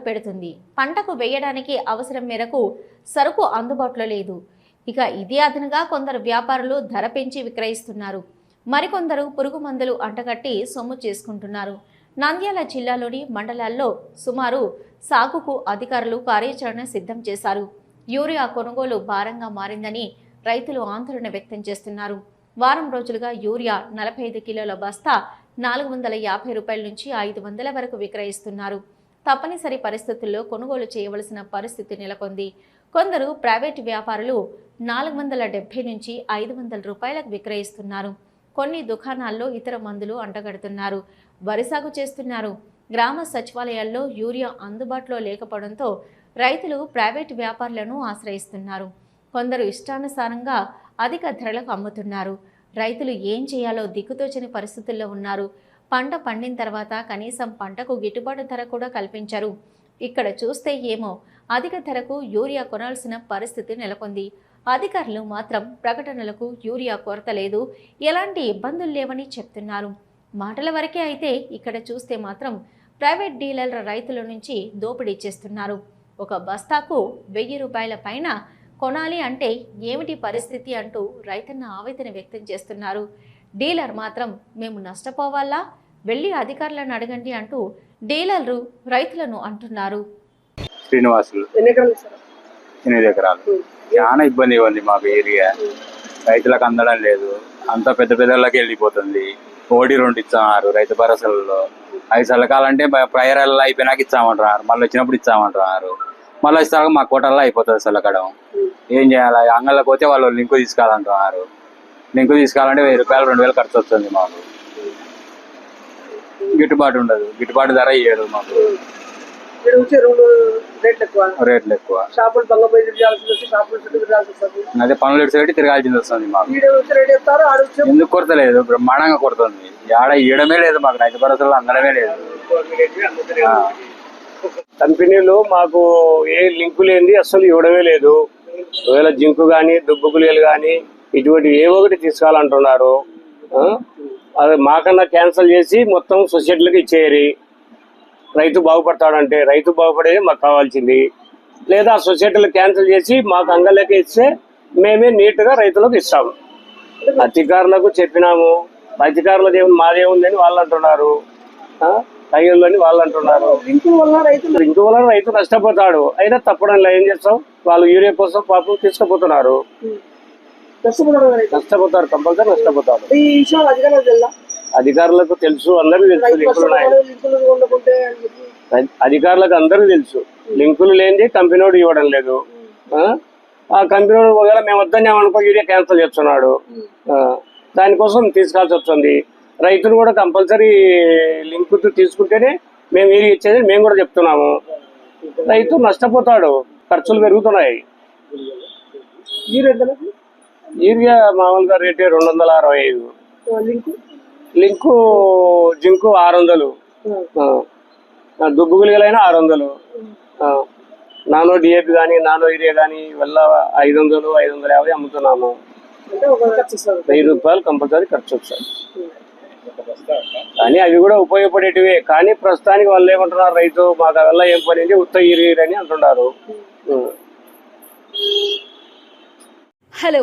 పెడుతుంది. పంటకు వేయడానికి అవసరం మేరకు సరుకు అందుబాటులో లేదు. ఇక ఇదే అదనుగా కొందరు వ్యాపారులు ధర పెంచి విక్రయిస్తున్నారు. మరికొందరు పురుగు మందులు అంటగట్టి సొమ్ము చేసుకుంటున్నారు. నంద్యాల జిల్లాలోని మండలాల్లో సుమారు సాగుకు అధికారులు కార్యాచరణ సిద్ధం చేశారు. యూరియా కొనుగోలు భారంగా మారిందని రైతులు ఆందోళన వ్యక్తం చేస్తున్నారు. వారం రోజులుగా యూరియా నలభై ఐదు కిలోల బస్తా నాలుగు వందల యాభై రూపాయల నుంచి ఐదు వందల వరకు విక్రయిస్తున్నారు. తప్పనిసరి పరిస్థితుల్లో కొనుగోలు చేయవలసిన పరిస్థితి నెలకొంది. కొందరు ప్రైవేటు వ్యాపారులు నాలుగు వందల డెబ్బై నుంచి ఐదు వందల రూపాయలకు విక్రయిస్తున్నారు. కొన్ని దుకాణాల్లో ఇతర మందులు అంటగడుతున్నారు. వరి సాగు చేస్తున్నారు. గ్రామ సచివాలయాల్లో యూరియా అందుబాటులో లేకపోవడంతో రైతులు ప్రైవేటు వ్యాపారులను ఆశ్రయిస్తున్నారు. కొందరు ఇష్టానుసారంగా అధిక ధరలకు అమ్ముతున్నారు. రైతులు ఏం చేయాలో దిక్కుతోచని పరిస్థితుల్లో ఉన్నారు. పంట పండిన తర్వాత కనీసం పంటకు గిట్టుబాటు ధర కూడా కల్పించరు. ఇక్కడ చూస్తే ఏమో అధిక ధరకు యూరియా కొనాల్సిన పరిస్థితి నెలకొంది. అధికారులు మాత్రం ప్రకటనలకు యూరియా కొరత లేదు ఎలాంటి ఇబ్బందులు లేవని చెప్తున్నారు. మాటల వరకే అయితే ఇక్కడ చూస్తే మాత్రం ప్రైవేట్ డీలర్ల రైతుల నుంచి దోపిడీ చేస్తున్నారు. ఒక బస్తాకు వెయ్యి రూపాయల పైన కొనాలి అంటే ఏమిటి పరిస్థితి అంటూ రైతన్న ఆవేదన వ్యక్తం చేస్తున్నారు. డీలర్ మాత్రం మేము నష్టపోవాలా? వెళ్ళి అధికారులను అడగండి అంటూ డీలర్లు రైతులను అంటున్నారు. శ్రీనివాసులు. ఎనిమిది ఎకరాలు. చాలా ఇబ్బందిగా ఉంది మాకు ఏరియా. రైతులకు అందడం లేదు. అంత పెద్ద పెద్దలకి వెళ్ళిపోతుంది. ఒకటి రెండు ఇచ్చామన్నారు రైతు భరోసాలలో. ఐదు చల్లకాలంటే ప్రయరాల్లో అయిపోయినాక ఇచ్చామంటున్నారు. మళ్ళీ వచ్చినప్పుడు ఇచ్చామంటున్నారు. మళ్ళీ వచ్చేదాకా మా కోటల్లో అయిపోతుంది చల్లకడం ఏం చేయాలి? అంగళ్ళకి పోతే వాళ్ళు లింకు తీసుకోవాలంటున్నారు లింకు తీసుకోవాలంటే వెయ్యి రూపాయలు రెండు వేలు ఖర్చు వస్తుంది మాకు. గిట్టుబాటు ఉండదు. గిట్టుబాటు ధర ఇయ్యరు మాకు. ఇక్కడ వచ్చే రెండు రేట్లు ఎక్కువ. రేట్లు ఎక్కువ. షాపులు బంగపోయి తిరగాల్సి వస్తుంది షాపులు చుట్టూ తిరగాల్సి వస్తుంది. అదే పనులు ఇటు తిరగాల్సింది వస్తుంది మాకు. ఈడ వచ్చి రేట్ చెప్తారు? ఆడ వచ్చి ఎందుకు కొరతలేదు? బ్రహ్మాండంగా కొడుతుంది ఆడ ఇయ్యడమే లేదు మాకు. రైతు భరోసాలో అందడమే లేదు. ఆ, కంపెనీలు మాకు ఏ లింకు లేనిది అస్సలు ఇవ్వడమే లేదు. ఒకవేళ జింకు కానీ దుబ్బు గుళికలు కానీ ఇటువంటి ఏ ఒకటి తీసుకోవాలంటున్నారు. ఆ? అది మాకన్నా క్యాన్సిల్ చేసి మొత్తం సొసైటీలకు ఇచ్చేయరు. రైతు బాగుపడతాడంటే రైతు బాగుపడేది మాకు కావాల్సింది. లేదా సొసైటీలు క్యాన్సిల్ చేసి మాకు అంగళ్ళకి ఇస్తే మేమే నీట్గా రైతులకు ఇస్తాము అధికారులకు చెప్పినాము. అధికారులది ఏముంది మాదేముందని వాళ్ళు అంటున్నారు. ఆ? వాళ్ళు అంటున్నారు. ఇంటి వల్ల రైతు నష్టపోతాడు. అయినా తప్పడం ఏం చేస్తాం? వాళ్ళు యూరియా కోసం పాపం తీసుకుపోతున్నారు. నష్టపోతారు కంపల్సరీ నష్టపోతారు. ఈ విషయం అధికారులకు తెల్లా అధికారులకు తెలుసు అందరికీ తెలుసు లింకులు ఉన్నాయి. అధికారులకు అందరికీ తెలుసు లింకులు లేనిది కంపెనీడు ఇవ్వడం లేదు. ఆ? కంపెనీ ఒకవేళ మేము వద్దన్నామనుకో యూరియా క్యాన్సిల్ చేస్తున్నాడు. దానికోసం తీసుకోవాల్సి వస్తుంది. రైతులు కూడా కంపల్సరీ లింక్ తీసుకుంటేనే మేము యూరియా ఇచ్చేది మేము కూడా చెప్తున్నాము. రైతు నష్టపోతాడు ఖర్చులు పెరుగుతున్నాయి. యూరియా మామూలుగా రేటే రెండు వందల అరవై ఐదు. లింకు? లింకు జింకు ఆరు వందలు దుబ్బు గుళికలైనా ఆరు వందలు ఆ. నానో డిఏపి కానీ నానో యూరియా కానీ వల్ల ఐదు వందలు ఐదు వందల యాభై అమ్ముతున్నాము. అంటే వెయ్యి రూపాయలు కంపల్సరీ ఖర్చు వస్తాయి కానీ అవి కూడా ఉపయోగపడేటివే. కానీ ప్రస్తుతానికి వాళ్ళు ఏమంటున్నారు రైతు మాకు వల్ల ఏం పని ఉంది ఉత్త యూరియా అని అంటున్నారు. హలో.